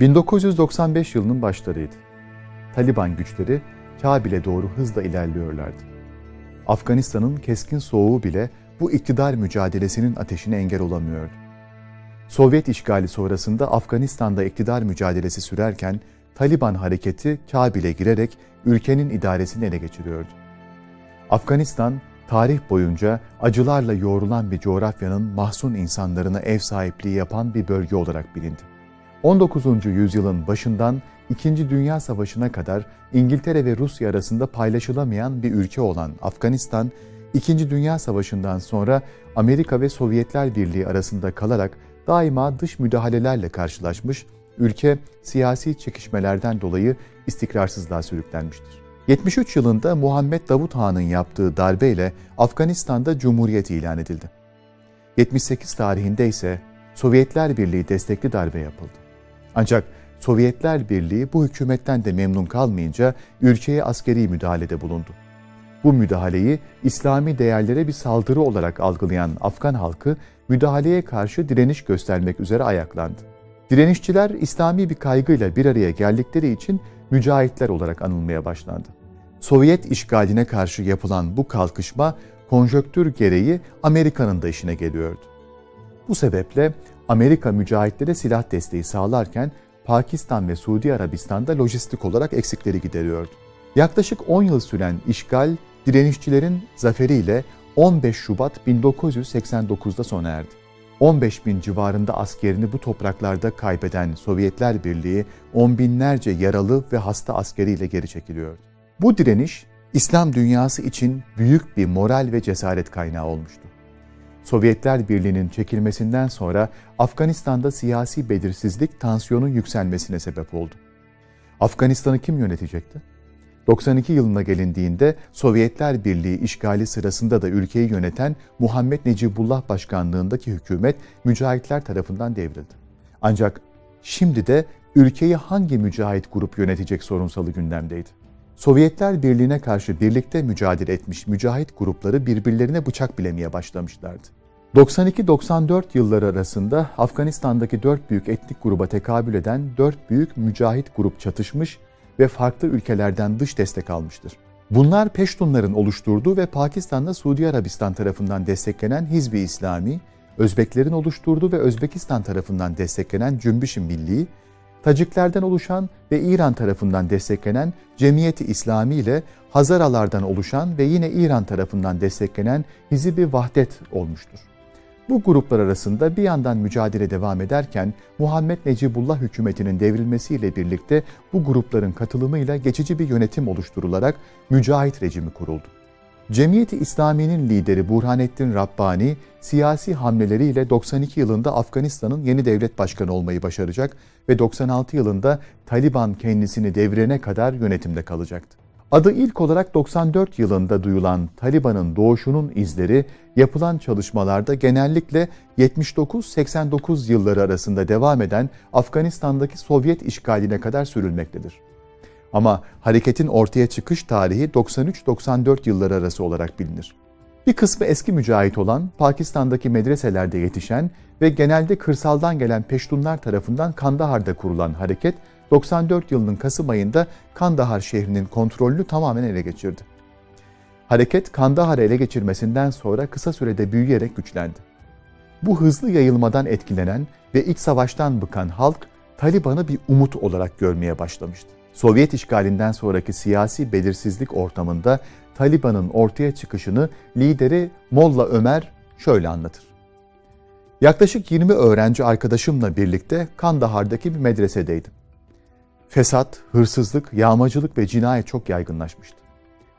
1995 yılının başlarıydı. Taliban güçleri Kabil'e doğru hızla ilerliyorlardı. Afganistan'ın keskin soğuğu bile bu iktidar mücadelesinin ateşine engel olamıyordu. Sovyet işgali sonrasında Afganistan'da iktidar mücadelesi sürerken Taliban hareketi Kabil'e girerek ülkenin idaresini ele geçiriyordu. Afganistan, tarih boyunca acılarla yoğrulan bir coğrafyanın mahzun insanlarına ev sahipliği yapan bir bölge olarak bilindi. 19. yüzyılın başından İkinci Dünya Savaşı'na kadar İngiltere ve Rusya arasında paylaşılamayan bir ülke olan Afganistan, İkinci Dünya Savaşı'ndan sonra Amerika ve Sovyetler Birliği arasında kalarak daima dış müdahalelerle karşılaşmış, ülke siyasi çekişmelerden dolayı istikrarsızlığa sürüklenmiştir. 73 yılında Muhammed Davut Han'ın yaptığı darbeyle Afganistan'da Cumhuriyet ilan edildi. 78 tarihinde ise Sovyetler Birliği destekli darbe yapıldı. Ancak Sovyetler Birliği bu hükümetten de memnun kalmayınca ülkeye askeri müdahalede bulundu. Bu müdahaleyi İslami değerlere bir saldırı olarak algılayan Afgan halkı müdahaleye karşı direniş göstermek üzere ayaklandı. Direnişçiler İslami bir kaygıyla bir araya geldikleri için mücahitler olarak anılmaya başlandı. Sovyet işgaline karşı yapılan bu kalkışma konjöktür gereği Amerika'nın da işine geliyordu. Bu sebeple Amerika mücahitlere silah desteği sağlarken Pakistan ve Suudi Arabistan'da lojistik olarak eksikleri gideriyordu. Yaklaşık 10 yıl süren işgal, direnişçilerin zaferiyle 15 Şubat 1989'da sona erdi. 15 bin civarında askerini bu topraklarda kaybeden Sovyetler Birliği on binlerce yaralı ve hasta askeriyle geri çekiliyordu. Bu direniş İslam dünyası için büyük bir moral ve cesaret kaynağı olmuştu. Sovyetler Birliği'nin çekilmesinden sonra Afganistan'da siyasi belirsizlik tansiyonun yükselmesine sebep oldu. Afganistan'ı kim yönetecekti? 92 yılına gelindiğinde Sovyetler Birliği işgali sırasında da ülkeyi yöneten Muhammed Necibullah başkanlığındaki hükümet mücahitler tarafından devrildi. Ancak şimdi de ülkeyi hangi mücahit grup yönetecek sorunsalı gündemdeydi. Sovyetler Birliği'ne karşı birlikte mücadele etmiş mücahit grupları birbirlerine bıçak bilemeye başlamışlardı. 92-94 yılları arasında Afganistan'daki dört büyük etnik gruba tekabül eden dört büyük mücahit grup çatışmış ve farklı ülkelerden dış destek almıştır. Bunlar Peştunların oluşturduğu ve Pakistan'da Suudi Arabistan tarafından desteklenen Hizbi İslami, Özbeklerin oluşturduğu ve Özbekistan tarafından desteklenen Cümbüş-i Milli, Taciklerden oluşan ve İran tarafından desteklenen Cemiyeti İslami ile Hazaralardan oluşan ve yine İran tarafından desteklenen Hizib-i Vahdet olmuştur. Bu gruplar arasında bir yandan mücadele devam ederken Muhammed Necibullah hükümetinin devrilmesiyle birlikte bu grupların katılımıyla geçici bir yönetim oluşturularak mücahit rejimi kuruldu. Cemiyeti İslami'nin lideri Burhanettin Rabbani siyasi hamleleriyle 92 yılında Afganistan'ın yeni devlet başkanı olmayı başaracak ve 96 yılında Taliban kendisini devrene kadar yönetimde kalacaktı. Adı ilk olarak 94 yılında duyulan Taliban'ın doğuşunun izleri yapılan çalışmalarda genellikle 79-89 yılları arasında devam eden Afganistan'daki Sovyet işgaline kadar sürülmektedir. Ama hareketin ortaya çıkış tarihi 93-94 yılları arası olarak bilinir. Bir kısmı eski mücahit olan, Pakistan'daki medreselerde yetişen ve genelde kırsaldan gelen Peştunlar tarafından Kandahar'da kurulan hareket 94 yılının Kasım ayında Kandahar şehrinin kontrolünü tamamen ele geçirdi. Hareket Kandahar'ı ele geçirmesinden sonra kısa sürede büyüyerek güçlendi. Bu hızlı yayılmadan etkilenen ve iç savaştan bıkan halk Taliban'ı bir umut olarak görmeye başlamıştı. Sovyet işgalinden sonraki siyasi belirsizlik ortamında Taliban'ın ortaya çıkışını lideri Molla Ömer şöyle anlatır. Yaklaşık 20 öğrenci arkadaşımla birlikte Kandahar'daki bir medresedeydim. Fesat, hırsızlık, yağmacılık ve cinayet çok yaygınlaşmıştı.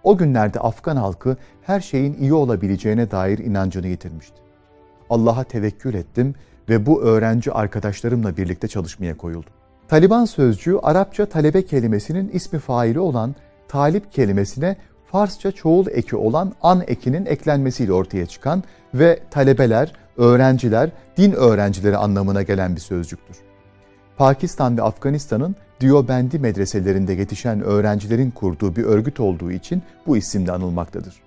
O günlerde Afgan halkı her şeyin iyi olabileceğine dair inancını yitirmişti. Allah'a tevekkül ettim ve bu öğrenci arkadaşlarımla birlikte çalışmaya koyuldum. Taliban sözcüğü Arapça talebe kelimesinin ismi faili olan talip kelimesine Farsça çoğul eki olan an ekinin eklenmesiyle ortaya çıkan ve talebeler, öğrenciler, din öğrencileri anlamına gelen bir sözcüktür. Pakistan ve Afganistan'ın Diyobendi medreselerinde yetişen öğrencilerin kurduğu bir örgüt olduğu için bu isimle anılmaktadır.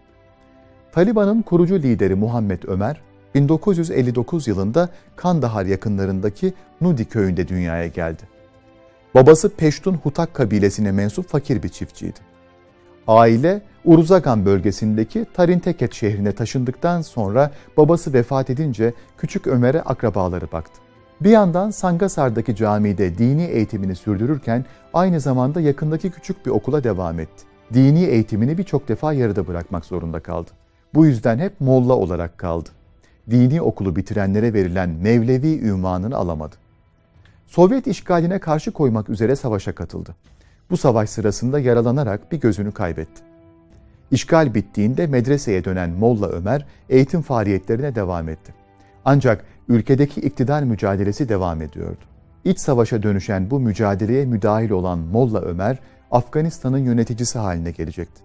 Taliban'ın kurucu lideri Muhammed Ömer, 1959 yılında Kandahar yakınlarındaki Nudi köyünde dünyaya geldi. Babası Peştun Hutak kabilesine mensup fakir bir çiftçiydi. Aile Uruzagan bölgesindeki Tarinteket şehrine taşındıktan sonra babası vefat edince küçük Ömer'e akrabaları baktı. Bir yandan Sangasar'daki camide dini eğitimini sürdürürken aynı zamanda yakındaki küçük bir okula devam etti. Dini eğitimini birçok defa yarıda bırakmak zorunda kaldı. Bu yüzden hep molla olarak kaldı. Dini okulu bitirenlere verilen Mevlevi ünvanını alamadı. Sovyet işgaline karşı koymak üzere savaşa katıldı. Bu savaş sırasında yaralanarak bir gözünü kaybetti. İşgal bittiğinde medreseye dönen Molla Ömer eğitim faaliyetlerine devam etti. Ancak ülkedeki iktidar mücadelesi devam ediyordu. İç savaşa dönüşen bu mücadeleye müdahil olan Molla Ömer, Afganistan'ın yöneticisi haline gelecekti.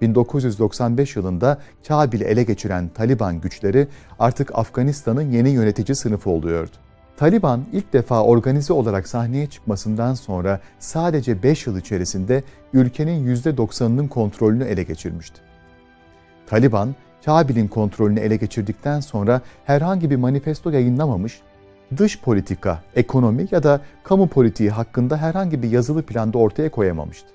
1995 yılında Kabil'i ele geçiren Taliban güçleri artık Afganistan'ın yeni yönetici sınıfı oluyordu. Taliban ilk defa organize olarak sahneye çıkmasından sonra sadece 5 yıl içerisinde ülkenin %90'ının kontrolünü ele geçirmişti. Taliban, Kabil'in kontrolünü ele geçirdikten sonra herhangi bir manifesto yayınlamamış, dış politika, ekonomi ya da kamu politiği hakkında herhangi bir yazılı planda ortaya koyamamıştı.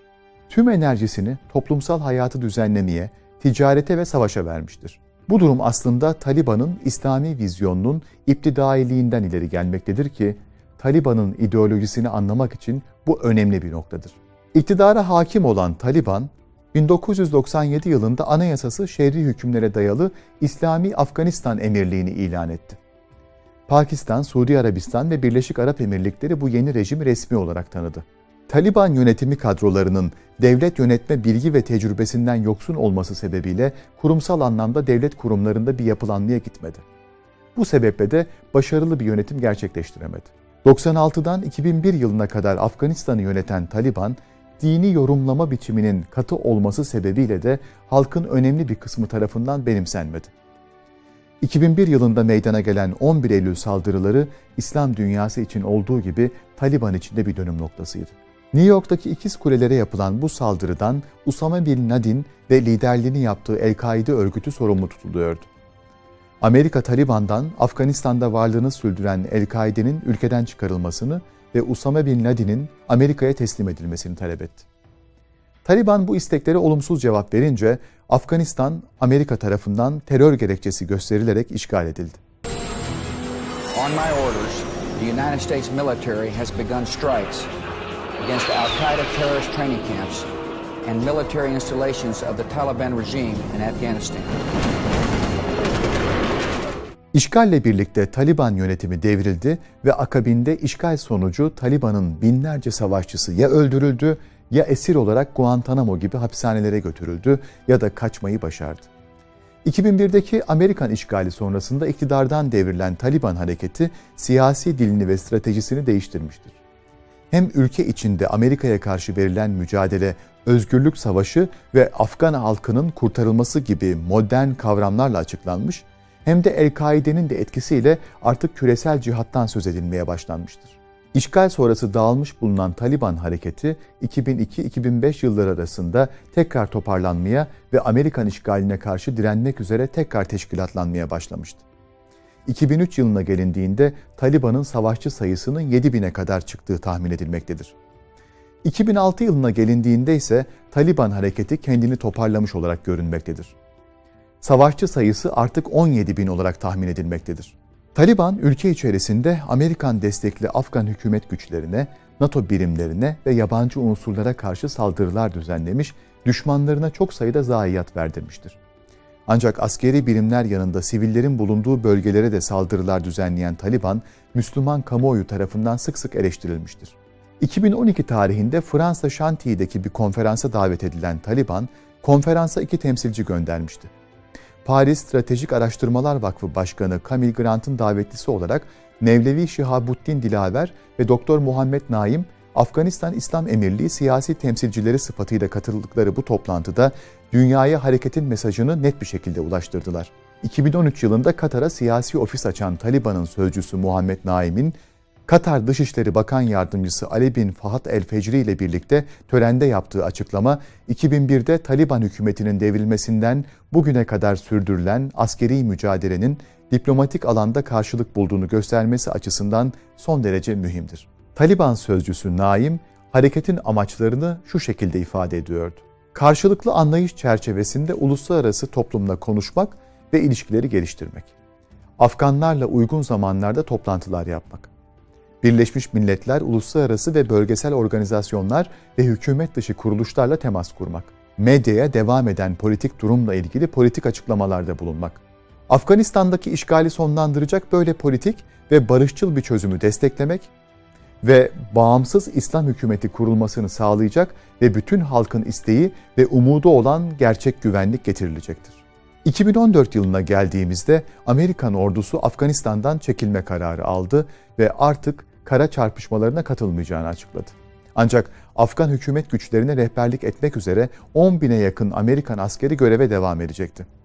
Tüm enerjisini toplumsal hayatı düzenlemeye, ticarete ve savaşa vermiştir. Bu durum aslında Taliban'ın İslami vizyonunun iptidailiğinden ileri gelmektedir ki Taliban'ın ideolojisini anlamak için bu önemli bir noktadır. İktidara hakim olan Taliban, 1997 yılında anayasası şer'i hükümlere dayalı İslami Afganistan Emirliğini ilan etti. Pakistan, Suudi Arabistan ve Birleşik Arap Emirlikleri bu yeni rejimi resmi olarak tanıdı. Taliban yönetimi kadrolarının devlet yönetme bilgi ve tecrübesinden yoksun olması sebebiyle kurumsal anlamda devlet kurumlarında bir yapılanmaya gitmedi. Bu sebeple de başarılı bir yönetim gerçekleştiremedi. 96'dan 2001 yılına kadar Afganistan'ı yöneten Taliban, dini yorumlama biçiminin katı olması sebebiyle de halkın önemli bir kısmı tarafından benimsenmedi. 2001 yılında meydana gelen 11 Eylül saldırıları İslam dünyası için olduğu gibi Taliban için de bir dönüm noktasıydı. New York'taki ikiz kulelere yapılan bu saldırıdan Usama Bin Laden ve liderliğini yaptığı El-Kaide örgütü sorumlu tutuluyordu. Amerika Taliban'dan Afganistan'da varlığını sürdüren El-Kaide'nin ülkeden çıkarılmasını ve Usama Bin Laden'in Amerika'ya teslim edilmesini talep etti. Taliban bu isteklere olumsuz cevap verince Afganistan Amerika tarafından terör gerekçesi gösterilerek işgal edildi. On my orders, the United States military has begun strikes against Al Qaeda terrorist training camps and military installations of the Taliban regime in Afghanistan. İşgalle birlikte Taliban yönetimi devrildi ve akabinde işgal sonucu Taliban'ın binlerce savaşçısı ya öldürüldü ya esir olarak Guantanamo gibi hapishanelere götürüldü ya da kaçmayı başardı. 2001'deki Amerikan işgali sonrasında iktidardan devrilen Taliban hareketi siyasi dilini ve stratejisini değiştirmiştir. Hem ülke içinde Amerika'ya karşı verilen mücadele, özgürlük savaşı ve Afgan halkının kurtarılması gibi modern kavramlarla açıklanmış, hem de El-Kaide'nin de etkisiyle artık küresel cihattan söz edilmeye başlanmıştır. İşgal sonrası dağılmış bulunan Taliban hareketi 2002-2005 yılları arasında tekrar toparlanmaya ve Amerikan işgaline karşı direnmek üzere tekrar teşkilatlanmaya başlamıştı. 2003 yılına gelindiğinde Taliban'ın savaşçı sayısının 7000'e kadar çıktığı tahmin edilmektedir. 2006 yılına gelindiğinde ise Taliban hareketi kendini toparlamış olarak görünmektedir. Savaşçı sayısı artık 17 bin olarak tahmin edilmektedir. Taliban ülke içerisinde Amerikan destekli Afgan hükümet güçlerine, NATO birimlerine ve yabancı unsurlara karşı saldırılar düzenlemiş, düşmanlarına çok sayıda zayiat verdirmiştir. Ancak askeri birimler yanında sivillerin bulunduğu bölgelere de saldırılar düzenleyen Taliban, Müslüman kamuoyu tarafından sık sık eleştirilmiştir. 2012 tarihinde Fransa Şanti'deki bir konferansa davet edilen Taliban, konferansa iki temsilci göndermişti. Paris Stratejik Araştırmalar Vakfı Başkanı Camille Grant'ın davetlisi olarak Mevlevi Şihabuddin Dilaver ve Doktor Muhammed Naim, Afganistan İslam Emirliği siyasi temsilcileri sıfatıyla katıldıkları bu toplantıda dünyaya hareketin mesajını net bir şekilde ulaştırdılar. 2013 yılında Katar'a siyasi ofis açan Taliban'ın sözcüsü Muhammed Naim'in Katar Dışişleri Bakan Yardımcısı Ali bin Fahad El Fecri ile birlikte törende yaptığı açıklama, 2001'de Taliban hükümetinin devrilmesinden bugüne kadar sürdürülen askeri mücadelenin diplomatik alanda karşılık bulduğunu göstermesi açısından son derece mühimdir. Taliban sözcüsü Naim, hareketin amaçlarını şu şekilde ifade ediyordu. Karşılıklı anlayış çerçevesinde uluslararası toplumla konuşmak ve ilişkileri geliştirmek. Afganlarla uygun zamanlarda toplantılar yapmak. Birleşmiş Milletler, uluslararası ve bölgesel organizasyonlar ve hükümet dışı kuruluşlarla temas kurmak. Medyaya devam eden politik durumla ilgili politik açıklamalarda bulunmak. Afganistan'daki işgali sonlandıracak böyle politik ve barışçıl bir çözümü desteklemek ve bağımsız İslam hükümeti kurulmasını sağlayacak ve bütün halkın isteği ve umudu olan gerçek güvenlik getirilecektir. 2014 yılına geldiğimizde Amerikan ordusu Afganistan'dan çekilme kararı aldı ve artık kara çarpışmalarına katılmayacağını açıkladı. Ancak Afgan hükümet güçlerine rehberlik etmek üzere 10 bine yakın Amerikan askeri göreve devam edecekti.